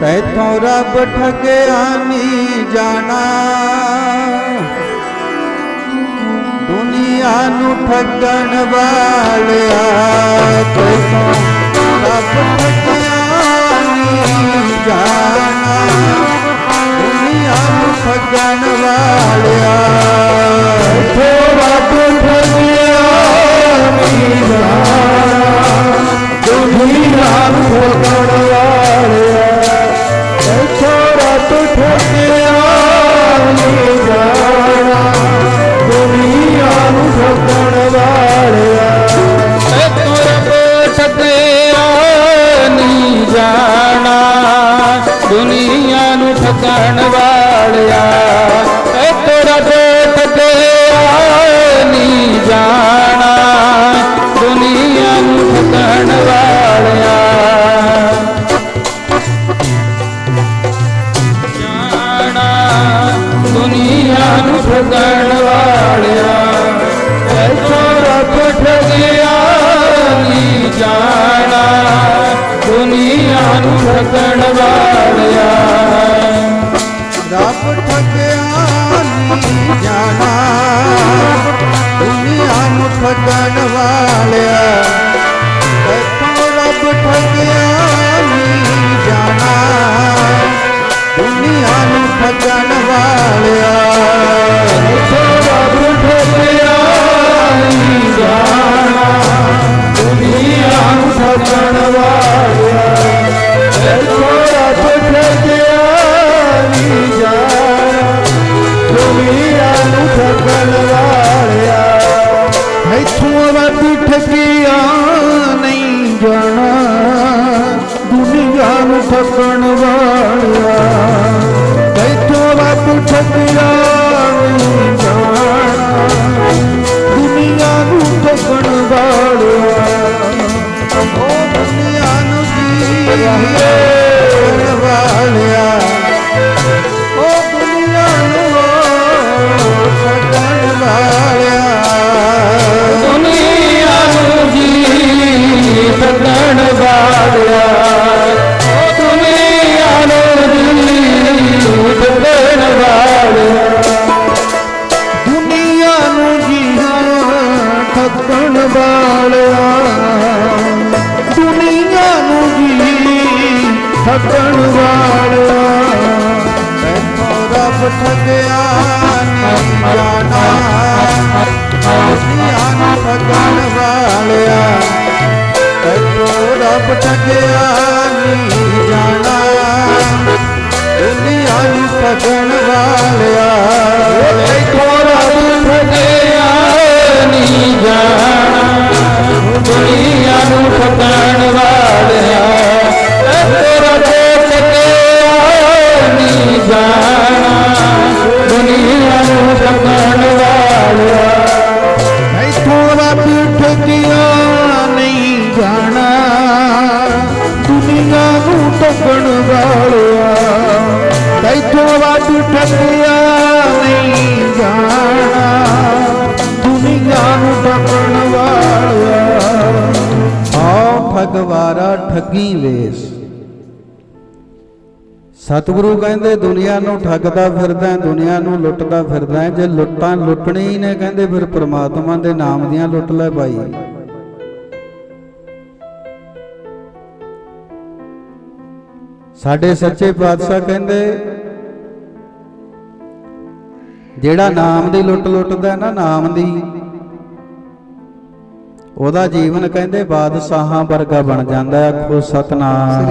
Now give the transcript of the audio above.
ਤੈਥੋਂ ਰੱਬ ਠੱਗਿਆ ਨਹੀਂ ਜਾਣਾ। ਦੁਨੀਆ ਨੂੰ ਠੱਗਣ ਵਾਲਿਆ ਤੈਥੋਂ ਰੱਬ ਠੱਗਿਆ ਦੁਨੀਆ ਨੂੰ ਠੱਗਣ ਵਾਲਿਆ। ਏ ਤੇਰਾ ਰੱਬ ਠੱਗਿਆ ਨਹੀਂ ਜਾਣਾ। ਦੁਨੀਆ ਨੂੰ ਠੱਗਣ ਵਾਲਿਆ। ਜਾਣਾ। ਦੁਨੀਆ ਨੂੰ ਠੱਗਣ ਵਾਲਿਆ। ਰੱਬ ਠੱਗਿਆ ਨੀ ਜਾਣਾ ਦੁਨੀਆ ਨੂੰ ਠੱਗਣ ਵਾਲਿਆ। ਇੱਥੋਂ ਰੱਬ ਠੱਗਿਆ ਨਹੀਂ ਜਾਣਾ। ਦੁਨੀਆ ਨੂੰ ਠੱਗਣ ਵਾਲਿਆ। ਇੱਥੋਂ ਰੱਬ ਠੱਗਿਆ ਨਹੀਂ ਜਾਣਾ। ਦੁਨੀਆ ਨੂੰ ਠੱਗਣ ਵਾਲਿਆ। ਉਹ ਦੁਨੀਆ ਨੂੰ ਜੀ ਠੱਗਣ ਵਾਲਿਆ। ਜੀਹਾਂ ਠੱਗਣ ਵਾਲਿਆ। ਦੁਨੀਆ ਨੂੰ ਜੀ ਠੱਗਣ ਵਾਲਿਆ। ਤੈਨੂੰ ਰੱਬ ਠੱਗਿਆ ਨਹੀਂ ਜਾਣਾ। ਦੁਨੀਆ ਨੂੰ ਠੱਗਣ ਵਾਲਿਆ। ਤੈਨੂੰ ਰੱਬ ਠੱਗਿਆ ਨਹੀਂ ਜਾਣਾ। ਦੁਨੀਆ ਨੂੰ ਠੱਗਣ ਵਾਲਿਆ। ਨਹੀਂ ਦੁਨੀਆ ਨੂੰ ਠੱਗਣ ਵਾਲਿਆ ਇੱਥੋਂ ਰੱਬ ਠੱਗਿਆ ਨਹੀਂ ਜਾਣਾ। ਦੁਨੀਆ ਨੂੰ ਠੱਗਣ ਵਾਲਿਆ। ਆਓ ਠਗਵਾਰਾ ਠੱਗੀ ਵੇਸ। ਸਤਿਗੁਰੂ ਕਹਿੰਦੇ ਦੁਨੀਆ ਨੂੰ ਠੱਗਦਾ ਫਿਰਦਾ ਹੈ, ਦੁਨੀਆ ਨੂੰ ਲੁੱਟਦਾ ਫਿਰਦਾ ਜੇ ਲੁੱਟਾਂ ਲੁੱਟਣੀ ਹੀ ਨੇ ਕਹਿੰਦੇ ਫਿਰ ਪ੍ਰਮਾਤਮਾ ਦੇ ਨਾਮ ਦੀਆਂ ਲੁੱਟ ਲੈ ਭਾਈ। ਸਾਡੇ ਸੱਚੇ ਪਾਤਸ਼ਾਹ ਕਹਿੰਦੇ, ਜਿਹੜਾ ਨਾਮ ਦੀ ਲੁੱਟ ਲੁੱਟਦਾ ਨਾ, ਨਾਮ ਦੀ, ਉਹਦਾ ਜੀਵਨ ਕਹਿੰਦੇ ਬਾਦਸ਼ਾਹਾਂ ਵਰਗਾ ਬਣ ਜਾਂਦਾ ਹੈ, ਆਖੋ ਸਤਨਾਮ।